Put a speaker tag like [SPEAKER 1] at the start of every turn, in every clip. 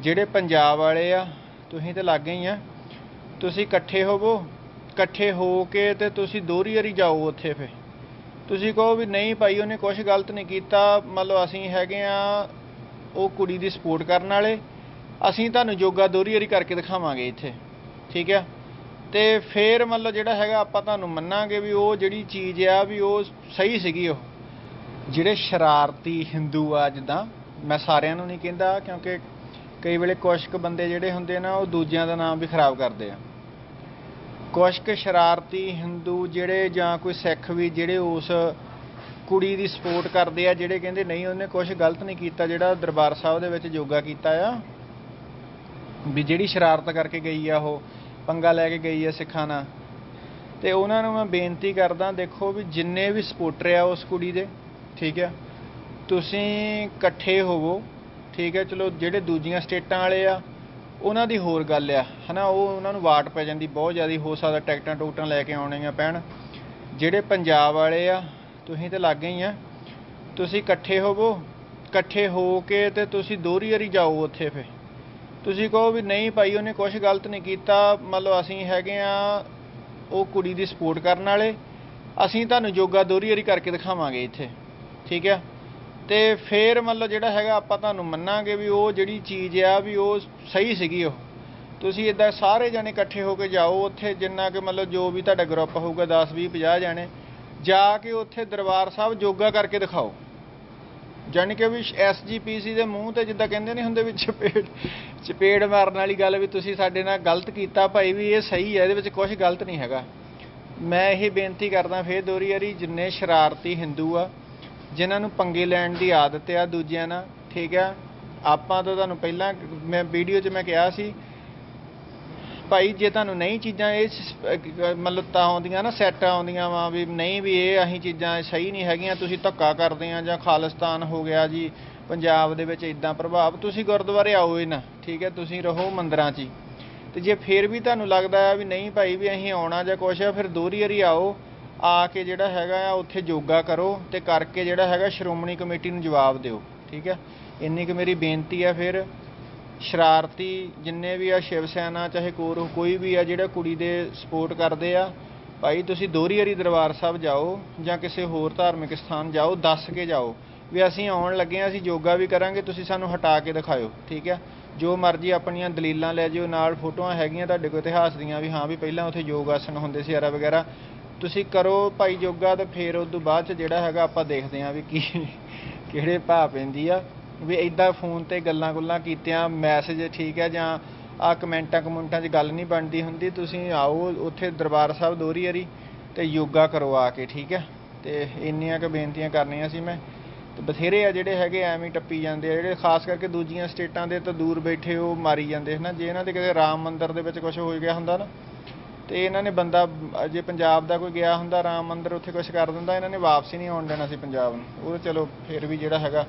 [SPEAKER 1] ਜਿਹੜੇ ਪੰਜਾਬ ਵਾਲੇ ਆ, ਤੁਸੀਂ ਤਾਂ ਲਾਗੇ ਹੀ ਆ, ਤੁਸੀਂ ਇਕੱਠੇ ਹੋਵੋ, ਇਕੱਠੇ ਹੋ ਕੇ ਤੇ ਤੁਸੀਂ ਦੋਹਰੀ ਵਾਰੀ ਜਾਓ ਉੱਥੇ ਫੇ ਤੁਸੀਂ ਕਹੋ ਵੀ ਨਹੀਂ ਭਾਈ, ਉਹਨੇ ਕੁਝ ਗਲਤ ਨਹੀਂ ਕੀਤਾ, ਮਤਲਬ ਅਸੀਂ ਹੈਗੇ ਆ ਉਹ ਕੁੜੀ ਦੀ ਸਪੋਰਟ ਕਰਨ ਵਾਲੇ, ਅਸੀਂ ਤੁਹਾਨੂੰ ਯੋਗਾ ਦੋਹਰੀ ਵਾਰੀ ਕਰਕੇ ਦਿਖਾਵਾਂਗੇ ਇੱਥੇ, ਠੀਕ ਆ? ਤੇ ਫੇਰ ਮਤਲਬ ਜਿਹੜਾ ਹੈਗਾ ਆਪਾਂ ਤੁਹਾਨੂੰ ਮੰਨਾਂਗੇ ਵੀ ਉਹ ਜਿਹੜੀ ਚੀਜ਼ ਆ ਵੀ ਉਹ ਸਹੀ ਸੀਗੀ ਉਹ। ਜਿਹੜੇ ਸ਼ਰਾਰਤੀ ਹਿੰਦੂ ਆ ਜਿੱਦਾਂ, ਮੈਂ ਸਾਰਿਆਂ ਨੂੰ ਨਹੀਂ ਕਹਿੰਦਾ ਕਿਉਂਕਿ ਕਈ ਵੇਲੇ ਕੁਛ ਕੁ ਬੰਦੇ ਜਿਹੜੇ ਹੁੰਦੇ ਨਾ, ਉਹ ਦੂਜਿਆਂ ਦਾ ਨਾਮ ਵੀ ਖਰਾਬ ਕਰਦੇ ਆ। ਕੁਛ ਕੁ ਸ਼ਰਾਰਤੀ ਹਿੰਦੂ ਜਿਹੜੇ ਜਾਂ ਕੋਈ ਸਿੱਖ ਵੀ ਜਿਹੜੇ ਉਸ ਕੁੜੀ ਦੀ ਸਪੋਰਟ ਕਰਦੇ ਆ, ਜਿਹੜੇ ਕਹਿੰਦੇ ਨਹੀਂ, ਉਹਨੇ ਕੁਝ ਗਲਤ ਨਹੀਂ ਕੀਤਾ, ਜਿਹੜਾ ਦਰਬਾਰ ਸਾਹਿਬ ਦੇ ਵਿੱਚ ਯੋਗਾ ਕੀਤਾ ਆ। ਵੀ ਜਿਹੜੀ ਸ਼ਰਾਰਤ ਕਰਕੇ ਗਈ ਆ ਉਹ, ਪੰਗਾ ਲੈ ਕੇ ਗਈ ਆ ਸਿੱਖਾਂ ਨਾਲ। ਤੇ ਉਹਨਾਂ ਨੂੰ ਮੈਂ ਬੇਨਤੀ ਕਰਦਾ, ਦੇਖੋ ਵੀ ਜਿੰਨੇ ਵੀ ਸਪੋਰਟਰ ਆ ਉਸ ਕੁੜੀ ਦੇ, ਠੀਕ ਆ, ਤੁਸੀਂ ਇਕੱਠੇ ਹੋਵੋ। ਠੀਕ ਹੈ, ਚਲੋ ਜਿਹੜੇ ਦੂਜੀਆਂ ਸਟੇਟਾਂ ਵਾਲੇ ਆ, ਉਹਨਾਂ ਦੀ ਹੋਰ ਗੱਲ ਆ, ਹਨਾ, ਉਹ ਉਹਨਾਂ ਨੂੰ ਵਾਟ ਪੈ ਜਾਂਦੀ, ਬਹੁਤ ਜ਼ਿਆਦਾ ਹੋ ਸਕਦਾ ਟਿਕਟਾਂ ਟੂਕਟਾਂ ਲੈ ਕੇ ਆਉਣੀਆਂ ਪੈਣ। ਜਿਹੜੇ ਪੰਜਾਬ ਵਾਲੇ ਆ, ਤੁਸੀਂ ਤੇ ਲੱਗੇ ਹੀ ਆ, ਤੁਸੀਂ ਇਕੱਠੇ ਹੋਵੋ, ਇਕੱਠੇ ਹੋ ਕੇ ਤੇ ਤੁਸੀਂ ਦੋਹਰੀ ਵਾਰੀ ਜਾਓ ਉੱਥੇ ਫੇ ਤੁਸੀਂ ਕਹੋ ਵੀ ਨਹੀਂ ਭਾਈ, ਉਹਨੇ ਕੁਝ ਗਲਤ ਨਹੀਂ ਕੀਤਾ ਮੰਨ ਲਓ ਅਸੀਂ ਹੈਗੇ ਆ, ਉਹ ਕੁੜੀ ਦੀ ਸਪੋਰਟ ਕਰਨ ਵਾਲੇ, ਅਸੀਂ ਤੁਹਾਨੂੰ ਜੋਗਾ ਦੋਹਰੀ ਵਾਰੀ ਕਰਕੇ ਦਿਖਾਵਾਂਗੇ ਇੱਥੇ, ਠੀਕ ਹੈ ਤੇ ਫੇਰ ਮਤਲਬ ਜਿਹੜਾ ਹੈਗਾ ਆਪਾਂ ਤੁਹਾਨੂੰ ਮੰਨਾਂਗੇ ਵੀ ਉਹ ਜਿਹੜੀ ਚੀਜ਼ ਆ ਵੀ ਉਹ ਸਹੀ ਸੀਗੀ ਉਹ। ਤੁਸੀਂ ਇਦਾਂ ਸਾਰੇ ਜਣੇ ਇਕੱਠੇ ਹੋ ਕੇ ਜਾਓ, ਉੱਥੇ ਜਿੰਨਾ ਕਿ ਮਤਲਬ ਜੋ ਵੀ ਤੁਹਾਡਾ ਗਰੁੱਪ ਹੋਊਗਾ 10 20 50 ਜਣੇ, ਜਾ ਕੇ ਉੱਥੇ ਦਰਬਾਰ ਸਾਹਿਬ ਯੋਗਾ ਕਰਕੇ ਦਿਖਾਓ। ਜਾਣੀ ਕਿ ਵੀ ਐਸਜੀਪੀਸੀ ਦੇ ਮੂੰਹ ਤੇ ਜਿੱਦਾਂ ਕਹਿੰਦੇ ਨਹੀਂ ਹੁੰਦੇ ਵੀ ਚਪੇੜ ਚਪੇੜ ਮਾਰਨ ਵਾਲੀ ਗੱਲ ਵੀ ਤੁਸੀਂ ਸਾਡੇ ਨਾਲ ਗਲਤ ਕੀਤਾ, ਭਾਈ ਵੀ ਇਹ ਸਹੀ ਹੈ ਇਹਦੇ ਵਿੱਚ ਕੁਝ ਗਲਤ ਨਹੀਂ ਹੈਗਾ। ਮੈਂ ਇਹ ਬੇਨਤੀ ਕਰਦਾ ਫੇਰ ਦੋਰੀ ਵਾਰੀ, ਜਿੰਨੇ ਸ਼ਰਾਰਤੀ ਹਿੰਦੂ ਆ ਜਿਨ੍ਹਾਂ ਨੂੰ ਪੰਗੇ ਲੈਣ ਦੀ ਆਦਤ ਆ ਦੂਜਿਆਂ ਨਾਲ, ਠੀਕ ਆ? ਆਪਾਂ ਤਾਂ ਤੁਹਾਨੂੰ ਪਹਿਲਾਂ ਮੈਂ ਵੀਡੀਓ 'ਚ ਮੈਂ ਕਿਹਾ ਸੀ, ਭਾਈ ਜੇ ਤੁਹਾਨੂੰ ਨਹੀਂ ਚੀਜ਼ਾਂ ਇਹ ਸ- ਮਤਲਬ ਤਾਂ ਆਉਂਦੀਆਂ ਨਾ, ਸੈੱਟ ਆਉਂਦੀਆਂ ਵਾ ਵੀ ਨਹੀਂ ਵੀ ਇਹ ਅਸੀਂ ਚੀਜ਼ਾਂ ਸਹੀ ਨਹੀਂ ਹੈਗੀਆਂ, ਤੁਸੀਂ ਧੱਕਾ ਕਰਦੇ ਆ ਜਾਂ ਖਾਲਿਸਤਾਨ ਹੋ ਗਿਆ ਜੀ, ਪੰਜਾਬ ਦੇ ਵਿੱਚ ਇਦਾਂ ਪ੍ਰਭਾਵ, ਤੁਸੀਂ ਗੁਰਦੁਆਰੇ ਆਓ ਹੀ ਨਾ, ਠੀਕ ਹੈ ਤੁਸੀਂ ਰਹੋ ਮੰਦਰਾਂ 'ਚ ਹੀ। ਤੇ ਜੇ ਫਿਰ ਵੀ ਤੁਹਾਨੂੰ ਲੱਗਦਾ ਆ ਵੀ ਨਹੀਂ ਭਾਈ ਵੀ ਅਸੀਂ ਆਉਣਾ ਜਾਂ ਕੁਛ ਆ, ਫਿਰ ਦੋਹਰੀ ਵਾਰੀ ਆਓ। ਆ ਕੇ ਜਿਹੜਾ ਹੈਗਾ ਆ, ਉੱਥੇ ਯੋਗਾ ਕਰੋ ਤੇ ਕਰਕੇ ਜਿਹੜਾ ਹੈਗਾ ਸ਼੍ਰੋਮਣੀ ਕਮੇਟੀ ਨੂੰ ਜਵਾਬ ਦਿਓ, ਠੀਕ ਹੈ? ਇੰਨੀ ਕੁ ਮੇਰੀ ਬੇਨਤੀ ਆ ਫਿਰ। ਸ਼ਰਾਰਤੀ ਜਿੰਨੇ ਵੀ ਆ ਸ਼ਿਵ ਸੈਨਾ, ਚਾਹੇ ਕੋਰ ਕੋਈ ਵੀ ਆ ਜਿਹੜਾ ਕੁੜੀ ਦੇ ਸਪੋਰਟ ਕਰਦੇ ਆ, ਭਾਈ ਤੁਸੀਂ ਦੋਹਰੀ ਹਰੀ ਦਰਬਾਰ ਸਾਹਿਬ ਜਾਓ ਜਾਂ ਕਿਸੇ ਹੋਰ ਧਾਰਮਿਕ ਸਥਾਨ ਜਾਓ, ਦੱਸ ਕੇ ਜਾਓ ਵੀ ਅਸੀਂ ਆਉਣ ਲੱਗੇ ਆ, ਅਸੀਂ ਯੋਗਾ ਵੀ ਕਰਾਂਗੇ, ਤੁਸੀਂ ਸਾਨੂੰ ਹਟਾ ਕੇ ਦਿਖਾਇਓ, ਠੀਕ ਹੈ? ਜੋ ਮਰਜ਼ੀ ਆਪਣੀਆਂ ਦਲੀਲਾਂ ਲੈ ਜਿਓ, ਨਾਲ ਫੋਟੋਆਂ ਹੈਗੀਆਂ, ਤੁਹਾਡੇ ਕੋਲ ਇਤਿਹਾਸ ਦੀਆਂ ਵੀ, ਹਾਂ ਵੀ ਪਹਿਲਾਂ ਉੱਥੇ ਯੋਗ ਆਸਣ ਹੁੰਦੇ ਸੀ, ਐਰਾ ਵਗੈਰਾ। ਤੁਸੀਂ ਕਰੋ ਭਾਈ ਯੋਗਾ ਤੇ ਫਿਰ ਉਸ ਤੋਂ ਬਾਅਦ ਚ ਜਿਹੜਾ ਹੈਗਾ ਆਪਾਂ ਦੇਖਦੇ ਆਂ ਵੀ ਕੀ ਕਿਹੜੇ ਭਾਅ ਪੈਂਦੀ ਆ। ਵੀ ਇਦਾਂ ਫੋਨ ਤੇ ਗੱਲਾਂ ਗੁੱਲਾਂ ਕੀਤਿਆਂ ਮੈਸੇਜ ਠੀਕ ਹੈ ਜਾਂ ਆ ਕਮੈਂਟਾਂ ਕਮੁੰਟਾਂ 'ਚ ਗੱਲ ਨਹੀਂ ਬਣਦੀ ਹੁੰਦੀ, ਤੁਸੀਂ ਆਓ ਉੱਥੇ ਦਰਬਾਰ ਸਾਹਿਬ ਦੋਹਰੀ ਹਰੀ ਤੇ ਯੋਗਾ ਕਰੋ ਆ ਕੇ, ਠੀਕ ਹੈ ਤੇ ਇੰਨੀਆਂ ਕੁ ਬੇਨਤੀਆਂ ਕਰਨੀਆਂ ਸੀ ਮੈਂ। ਤੇ ਬਥੇਰੇ ਆ ਜਿਹੜੇ ਹੈਗੇ ਐਵੇਂ ਹੀ ਟੱਪੀ ਜਾਂਦੇ ਆ, ਜਿਹੜੇ ਖਾਸ ਕਰਕੇ ਦੂਜੀਆਂ ਸਟੇਟਾਂ ਦੇ ਤਾਂ ਦੂਰ ਬੈਠੇ ਉਹ ਮਾਰੀ ਜਾਂਦੇ ਹਨਾ। ਜੇ ਇਹਨਾਂ ਦੇ ਕਿਤੇ ਰਾਮ ਮੰਦਿਰ ਦੇ ਵਿੱਚ ਕੁਝ ਹੋ ਗਿਆ ਹੁੰਦਾ ਨਾ ਤੇ ਇਹਨਾਂ ਨੇ ਬੰਦਾ ਜੇ ਪੰਜਾਬ ਦਾ ਕੋਈ ਗਿਆ ਹੁੰਦਾ, ਰਾਮ ਮੰਦਿਰ ਉੱਥੇ ਕੁਝ ਕਰ ਦਿੰਦਾ, ਇਹਨਾਂ ਨੇ ਵਾਪਸ ਹੀ ਨਹੀਂ ਆਉਣ ਦੇਣਾ ਸੀ ਪੰਜਾਬ ਨੂੰ। ਉਹ ਚਲੋ ਫਿਰ ਵੀ ਜਿਹੜਾ ਹੈਗਾ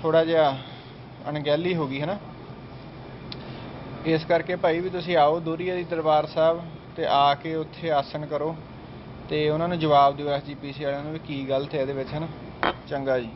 [SPEAKER 1] ਥੋੜਾ ਜਿਹਾ ਅਣਗਹਿਲੀ ਹੋ ਗਈ ਹੈ ਨਾ ਇਸ ਕਰਕੇ ਭਾਈ ਵੀ ਤੁਸੀਂ ਆਓ ਦੋਰੀਆ ਦੀ ਦਰਬਾਰ ਸਾਹਿਬ ਤੇ ਆ ਕੇ ਉੱਥੇ ਆਸਨ ਕਰੋ। ਤੇ ਉਹਨਾਂ ਨੂੰ ਜਵਾਬ ਦਿਓ ਐਸਜੀਪੀਸੀ ਵਾਲਿਆਂ ਨੂੰ ਵੀ ਕੀ ਗਲਤ ਹੈ ਇਹਦੇ ਵਿੱਚ ਹੈ ਨਾ ਚੰਗਾ ਜੀ।